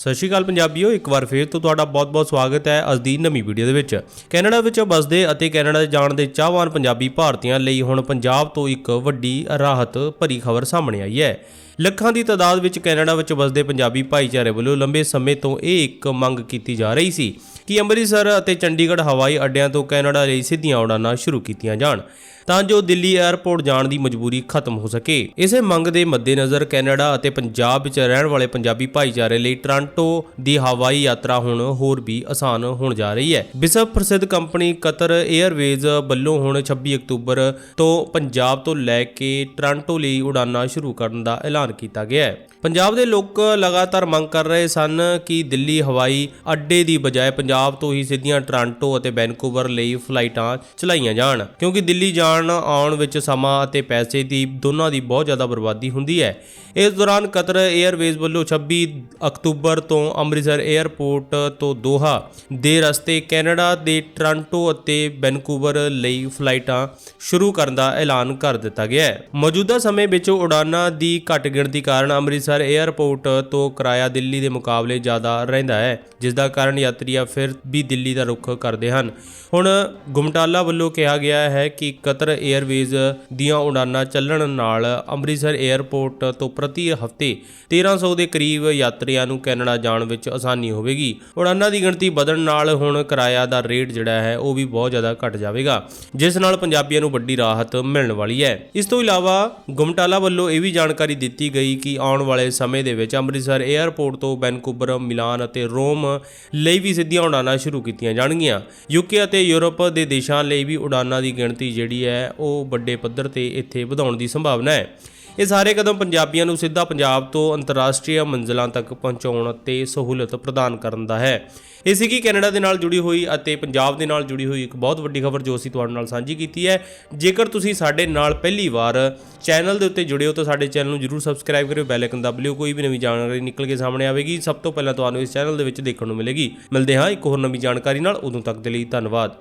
ਸਤਿ ਸ਼੍ਰੀ ਅਕਾਲ ਪੰਜਾਬੀਓ, ਇੱਕ ਵਾਰ ਫੇਰ ਤੋਂ ਤੁਹਾਡਾ ਬਹੁਤ-ਬਹੁਤ ਸਵਾਗਤ ਹੈ ਅੱਜ ਦੀ ਨਵੀਂ ਵੀਡੀਓ ਦੇ ਵਿੱਚ। ਕੈਨੇਡਾ ਵਿੱਚ ਵਸਦੇ ਅਤੇ ਕੈਨੇਡਾ ਜਾਣ ਦੇ ਚਾਹਵਾਨ ਪੰਜਾਬੀ ਭਾਰਤੀਆਂ ਲਈ ਹੁਣ ਪੰਜਾਬ ਤੋਂ ਇੱਕ ਵੱਡੀ ਰਾਹਤ ਭਰੀ ਖਬਰ ਸਾਹਮਣੇ ਆਈ ਹੈ। ਲੱਖਾਂ ਦੀ ਤਾਦਾਦ ਵਿੱਚ ਕੈਨੇਡਾ ਵਿੱਚ ਵਸਦੇ ਪੰਜਾਬੀ ਭਾਈਚਾਰੇ ਵੱਲੋਂ ਲੰਬੇ ਸਮੇਂ ਤੋਂ ਇਹ ਇੱਕ ਮੰਗ ਕੀਤੀ ਜਾ ਰਹੀ ਸੀ ਕਿ ਅੰਮ੍ਰਿਤਸਰ ਅਤੇ ਚੰਡੀਗੜ੍ਹ ਹਵਾਈ ਅੱਡਿਆਂ ਤੋਂ ਕੈਨੇਡਾ ਲਈ ਸਿੱਧੀਆਂ ਉਡਾਨਾਂ ਸ਼ੁਰੂ ਕੀਤੀਆਂ ਜਾਣ। ਤਾਂ ਜੋ ਦਿੱਲੀ 에ਅਰਪੋਰਟ ਜਾਣ ਦੀ ਮਜਬੂਰੀ ਖਤਮ ਹੋ ਸਕੇ। ਇਸੇ ਮੰਗ ਦੇ ਮੱਦੇਨਜ਼ਰ ਕੈਨੇਡਾ ਅਤੇ ਪੰਜਾਬ ਵਿੱਚ ਰਹਿਣ ਵਾਲੇ ਪੰਜਾਬੀ ਭਾਈਚਾਰੇ ਲਈ ਟ੍ਰਾਂਟੋ ਦੀ ਹਵਾਈ ਯਾਤਰਾ ਹੁਣ ਹੋਰ ਵੀ ਆਸਾਨ ਹੋਣ ਜਾ ਰਹੀ ਹੈ। ਵਿਸ਼ਵ ਪ੍ਰਸਿੱਧ ਕੰਪਨੀ ਕਤਰ 에ਅਰਵੇਜ਼ ਵੱਲੋਂ ਹੁਣ 26 ਅਕਤੂਬਰ ਤੋਂ ਪੰਜਾਬ ਤੋਂ ਲੈ ਕੇ ਟ੍ਰਾਂਟੋ ਲਈ ਉਡਾਨਾਂ ਸ਼ੁਰੂ ਕਰਨ ਦਾ ਐਲਾਨ ਕੀਤਾ ਗਿਆ ਹੈ। ਪੰਜਾਬ ਦੇ ਲੋਕ ਲਗਾਤਾਰ ਮੰਗ ਕਰ ਰਹੇ ਸਨ ਕਿ ਦਿੱਲੀ ਹਵਾਈ ਅੱਡੇ ਦੀ ਬਜਾਏ ਪੰਜਾਬ ਤੋਂ ਹੀ ਸਿੱਧੀਆਂ ਟ੍ਰਾਂਟੋ ਅਤੇ ਵੈਨਕੂਵਰ ਲਈ ਫਲਾਈਟਾਂ ਚਲਾਈਆਂ ਜਾਣ, ਕਿਉਂਕਿ ਦਿੱਲੀ ਜਾਣ ਕਾਰਨ ਆਉਣ ਵਿੱਚ ਸਮਾਂ ਅਤੇ ਪੈਸੇ ਦੀ, ਦੋਨਾਂ ਦੀ ਬਹੁਤ ਜ਼ਿਆਦਾ ਬਰਬਾਦੀ ਹੁੰਦੀ ਹੈ। ਇਸ ਦੌਰਾਨ ਕਤਰ 에ਅਰਵੇਜ਼ ਵੱਲੋਂ 26 ਅਕਤੂਬਰ ਤੋਂ ਅੰਮ੍ਰਿਤਸਰ 에ਅਰਪੋਰਟ ਤੋਂ ਦੋਹਾ ਦੇ ਰਸਤੇ ਕੈਨੇਡਾ ਦੇ ਟ੍ਰਾਂਟੋ ਅਤੇ ਵੈਨਕੂਵਰ ਲਈ ਫਲਾਈਟਾਂ ਸ਼ੁਰੂ ਕਰਨ ਦਾ ਐਲਾਨ ਕਰ ਦਿੱਤਾ ਗਿਆ ਹੈ। ਮੌਜੂਦਾ ਸਮੇਂ ਵਿੱਚ ਉਡਾਨਾਂ ਦੀ ਘੱਟ ਗਿਣਤੀ ਕਾਰਨ ਅੰਮ੍ਰਿਤਸਰ 에ਅਰਪੋਰਟ ਤੋਂ ਕਿਰਾਇਆ ਦਿੱਲੀ ਦੇ ਮੁਕਾਬਲੇ ਜ਼ਿਆਦਾ ਰਹਿੰਦਾ ਹੈ, ਜਿਸ ਦਾ ਕਾਰਨ ਯਾਤਰੀਆ ਫਿਰ ਵੀ ਦਿੱਲੀ ਦਾ ਰੁਖ ਕਰਦੇ ਹਨ। ਹੁਣ ਗੁਮਟਾਲਾ ਵੱਲੋਂ ਕਿਹਾ ਗਿਆ ਹੈ ਕਿ ਕਤਰ ਏਅਰਵੇਜ਼ ਦੀਆਂ ਉਡਾਨਾਂ ਚੱਲਣ ਨਾਲ ਅੰਮ੍ਰਿਤਸਰ 에ਅਰਪੋਰਟ ਤੋਂ ਪ੍ਰਤੀ ਹਫ਼ਤੇ 1300 ਦੇ ਕਰੀਬ ਯਾਤਰੀਆਂ ਨੂੰ ਕੈਨੇਡਾ ਜਾਣ ਵਿੱਚ ਆਸਾਨੀ ਹੋਵੇਗੀ। ਉਡਾਨਾਂ ਦੀ ਗਿਣਤੀ ਵਧਣ ਨਾਲ ਹੁਣ ਕਿਰਾਇਆ ਦਾ ਰੇਟ ਜਿਹੜਾ ਹੈ, ਉਹ ਵੀ ਬਹੁਤ ਜ਼ਿਆਦਾ ਘਟ ਜਾਵੇਗਾ, ਜਿਸ ਨਾਲ ਪੰਜਾਬੀਆਂ ਨੂੰ ਵੱਡੀ ਰਾਹਤ ਮਿਲਣ ਵਾਲੀ ਹੈ। ਇਸ ਤੋਂ ਇਲਾਵਾ ਗੁਮਟਾਲਾ ਵੱਲੋਂ ਇਹ ਵੀ ਜਾਣਕਾਰੀ ਦਿੱਤੀ ਗਈ ਕਿ ਆਉਣ ਵਾਲੇ ਸਮੇਂ ਦੇ ਵਿੱਚ ਅੰਮ੍ਰਿਤਸਰ 에ਅਰਪੋਰਟ ਤੋਂ ਵੈਨਕੂਵਰ, ਮਿਲਾਨ ਅਤੇ ਰੋਮ ਲਈ ਵੀ ਸਿੱਧੀਆਂ ਉਡਾਨਾਂ ਸ਼ੁਰੂ ਕੀਤੀਆਂ ਜਾਣਗੀਆਂ। ਯੂਕੇ ਅਤੇ ਯੂਰਪ ਦੇ ਦੇਸ਼ਾਂ ਲਈ ਵੀ ਉਡਾਨਾਂ ਦੀ ਗਿਣਤੀ ਜਿਹੜੀ ਹੈ ਉਹ ਵੱਡੇ ਪੱਧਰ ਤੇ ਇੱਥੇ ਵਧਾਉਣ ਦੀ ਸੰਭਾਵਨਾ ਹੈ। ਇਹ ਸਾਰੇ ਕਦਮ ਪੰਜਾਬੀਆਂ ਨੂੰ ਸਿੱਧਾ ਪੰਜਾਬ ਤੋਂ ਅੰਤਰਰਾਸ਼ਟਰੀ ਮੰਜ਼ਿਲਾਂ ਤੱਕ ਪਹੁੰਚਾਉਣ ਤੇ ਸਹੂਲਤ ਪ੍ਰਦਾਨ ਕਰਨ ਦਾ ਹੈ। ਇਹ ਸੀਗੀ ਕੈਨੇਡਾ ਦੇ ਨਾਲ ਜੁੜੀ ਹੋਈ ਅਤੇ ਪੰਜਾਬ ਦੇ ਨਾਲ ਜੁੜੀ ਹੋਈ ਇੱਕ ਬਹੁਤ ਵੱਡੀ ਖਬਰ ਜੋ ਅਸੀਂ ਤੁਹਾਡੇ ਨਾਲ ਸਾਂਝੀ ਕੀਤੀ ਹੈ। ਜੇਕਰ ਤੁਸੀਂ ਸਾਡੇ ਨਾਲ ਪਹਿਲੀ ਵਾਰ ਚੈਨਲ ਦੇ ਉੱਤੇ ਜੁੜੇ ਹੋ ਤਾਂ ਸਾਡੇ ਚੈਨਲ ਨੂੰ ਜਰੂਰ ਸਬਸਕ੍ਰਾਈਬ ਕਰਿਓ। ਬੈਲ ਆਈਕਨ ਦਬ ਲਿਓ, ਕੋਈ ਵੀ ਨਵੀਂ ਜਾਣਕਾਰੀ ਨਿਕਲ ਕੇ ਸਾਹਮਣੇ ਆਵੇਗੀ। ਸਭ ਤੋਂ ਪਹਿਲਾਂ ਤੁਹਾਨੂੰ ਇਸ ਚੈਨਲ ਦੇ ਵਿੱਚ ਦੇਖਣ ਨੂੰ ਮਿਲੇਗੀ। ਮਿਲਦੇ ਹਾਂ ਇੱਕ ਹੋਰ ਨਵੀਂ ਜਾਣਕਾਰੀ ਨਾਲ। ਉਦੋਂ ਤੱਕ ਦੇ ਲਈ ਧੰਨਵਾਦ।